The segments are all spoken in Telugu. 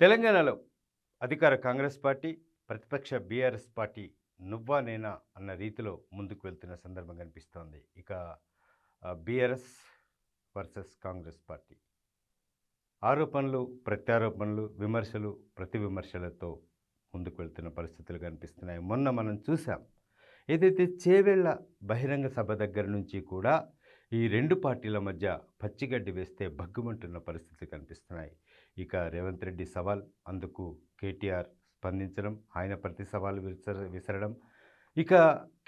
తెలంగాణలో అధికార కాంగ్రెస్ పార్టీ ప్రతిపక్ష బీఆర్ఎస్ పార్టీ నువ్వా నేనా అన్న రీతిలో ముందుకు వెళ్తున్న సందర్భం కనిపిస్తోంది. ఇక బీఆర్ఎస్ వర్సెస్ కాంగ్రెస్ పార్టీ. ఆరోపణలు ప్రత్యారోపణలు విమర్శలు ప్రతి విమర్శలతో ముందుకు వెళ్తున్న పరిస్థితులు కనిపిస్తున్నాయి. మొన్న మనం చూసాం ఏదైతే చేవేళ్ళ బహిరంగ సభ దగ్గర నుంచి కూడా ఈ రెండు పార్టీల మధ్య పచ్చిగడ్డి వేస్తే భగ్గుమంటున్న పరిస్థితులు కనిపిస్తున్నాయి. ఇక రేవంత్ రెడ్డి సవాల్ అందుకు కేటీఆర్ స్పందించడం ఆయన ప్రతి సవాల్ విసర విసరడం. ఇక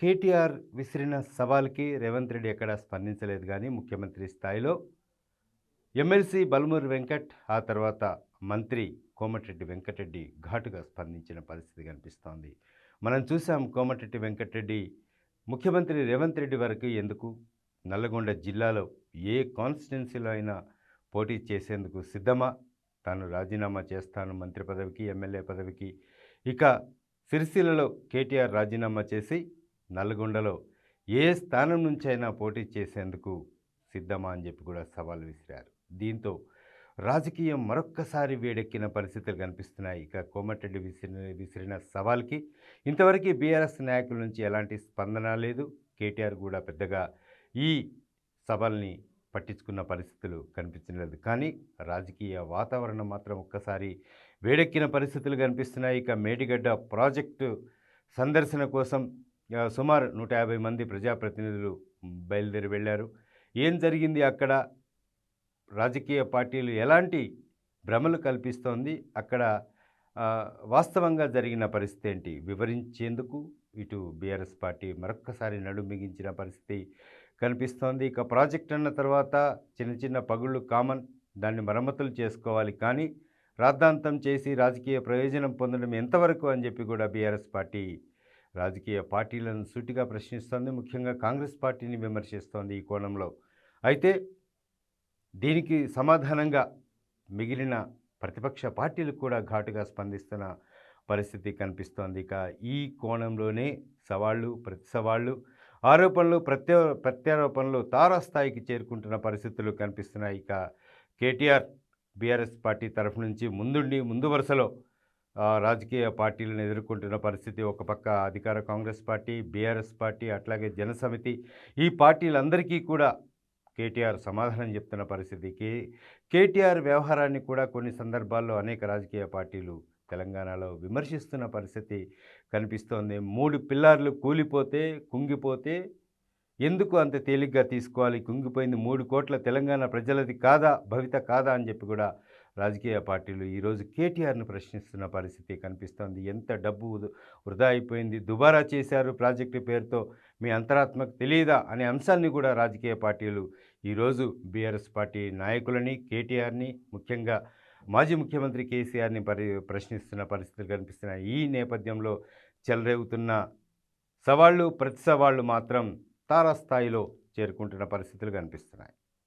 కేటీఆర్ విసిరిన సవాల్కి రేవంత్ రెడ్డి ఎక్కడా స్పందించలేదు కానీ ముఖ్యమంత్రి స్థాయిలో ఎమ్మెల్సీ బల్మూరి వెంకట్ ఆ తర్వాత మంత్రి కోమటిరెడ్డి వెంకటరెడ్డి ఘాటుగా స్పందించిన పరిస్థితి కనిపిస్తోంది. మనం చూసాం కోమటిరెడ్డి వెంకటరెడ్డి ముఖ్యమంత్రి రేవంత్ రెడ్డి వరకు ఎందుకు నల్లగొండ జిల్లాలో ఏ కాన్స్టిట్యున్సీలో అయినా పోటీ చేసేందుకు సిద్ధమా? తాను రాజీనామా చేస్తాను మంత్రి పదవికి ఎమ్మెల్యే పదవికి. ఇక సిరిసిల్లలో కేటీఆర్ రాజీనామా చేసి నల్గొండలో ఏ స్థానం నుంచైనా పోటీ చేసేందుకు సిద్ధమా అని చెప్పి కూడా సవాల్ విసిరారు. దీంతో రాజకీయం మరొక్కసారి వేడెక్కిన పరిస్థితులు కనిపిస్తున్నాయి. ఇక కోమటిరెడ్డి విసిరిన విసిరిన సవాల్కి ఇంతవరకు బీఆర్ఎస్ నాయకుల నుంచి ఎలాంటి స్పందన లేదు. కేటీఆర్ కూడా పెద్దగా ఈ సభల్ని పట్టించుకున్న పరిస్థితులు కనిపించలేదు. కానీ రాజకీయ వాతావరణం మాత్రం ఒక్కసారి వేడెక్కిన పరిస్థితులు కనిపిస్తున్నాయి. ఇక మేడిగడ్డ ప్రాజెక్టు సందర్శన కోసం సుమారు నూట యాభై మంది ప్రజాప్రతినిధులు బయలుదేరి వెళ్ళారు. ఏం జరిగింది అక్కడ? రాజకీయ పార్టీలు ఎలాంటి భ్రమలు కల్పిస్తోంది? అక్కడ వాస్తవంగా జరిగిన పరిస్థితి ఏంటి? వివరించేందుకు ఇటు బీఆర్ఎస్ పార్టీ మరొక్కసారి నడుమిగించిన పరిస్థితి కనిపిస్తోంది. ఇక ప్రాజెక్ట్ అన్న తర్వాత చిన్న చిన్న పగుళ్ళు కామన్. దాన్ని మరమ్మతులు చేసుకోవాలి. కానీ రాద్ధాంతం చేసి రాజకీయ ప్రయోజనం పొందడం ఎంతవరకు అని చెప్పి కూడా బీఆర్ఎస్ పార్టీ రాజకీయ పార్టీలను సూటిగా ప్రశ్నిస్తోంది. ముఖ్యంగా కాంగ్రెస్ పార్టీని విమర్శిస్తోంది ఈ కోణంలో. అయితే దీనికి సమాధానంగా మిగిలిన ప్రతిపక్ష పార్టీలు కూడా ఘాటుగా స్పందిస్తున్న పరిస్థితి కనిపిస్తోంది. ఇక ఈ కోణంలోనే సవాళ్ళు ప్రతి సవాళ్ళు ఆరోపణలు ప్రత్య ప్రత్యారోపణలు తారాస్థాయికి చేరుకుంటున్న పరిస్థితులు కనిపిస్తున్నాయి. ఇక కేటీఆర్ బీఆర్ఎస్ పార్టీ తరఫు నుంచి ముందుండి ముందు వరుసలో రాజకీయ పార్టీలను ఎదుర్కొంటున్న పరిస్థితి ఒక పక్క అధికార కాంగ్రెస్ పార్టీ బీఆర్ఎస్ పార్టీ అట్లాగే జనసమితి ఈ పార్టీలందరికీ కూడా కేటీఆర్ సమాధానం చెప్తున్న పరిస్థితికి కేటీఆర్ వ్యవహారాన్ని కూడా కొన్ని సందర్భాల్లో అనేక రాజకీయ పార్టీలు తెలంగాణలో విమర్శిస్తున్న పరిస్థితి కనిపిస్తోంది. మూడు పిల్లర్లు కూలిపోతే కుంగిపోతే ఎందుకు అంత తేలిగ్గా తీసుకోవాలి? కుంగిపోయింది మూడు కోట్ల తెలంగాణ ప్రజలది కాదా? భవిత కాదా? అని చెప్పి కూడా రాజకీయ పార్టీలు ఈరోజు కేటీఆర్ను ప్రశ్నిస్తున్న పరిస్థితి కనిపిస్తోంది. ఎంత డబ్బు వృధా అయిపోయింది? దుబారా చేశారు ప్రాజెక్టు పేరుతో. మీ అంతరాత్మకు తెలియదా? అనే అంశాన్ని కూడా రాజకీయ పార్టీలు ఈరోజు బీఆర్ఎస్ పార్టీ నాయకులని కేటీఆర్ని ముఖ్యంగా మాజీ ముఖ్యమంత్రి కేసీఆర్ని పరి ప్రశ్నిస్తున్న పరిస్థితులు కనిపిస్తున్నాయి ఈ నేపథ్యంలో చెలరేగుతున్న సవాళ్ళు ప్రతి సవాళ్ళు మాత్రం తారాస్థాయిలో చేరుకుంటున్న పరిస్థితులు కనిపిస్తున్నాయి.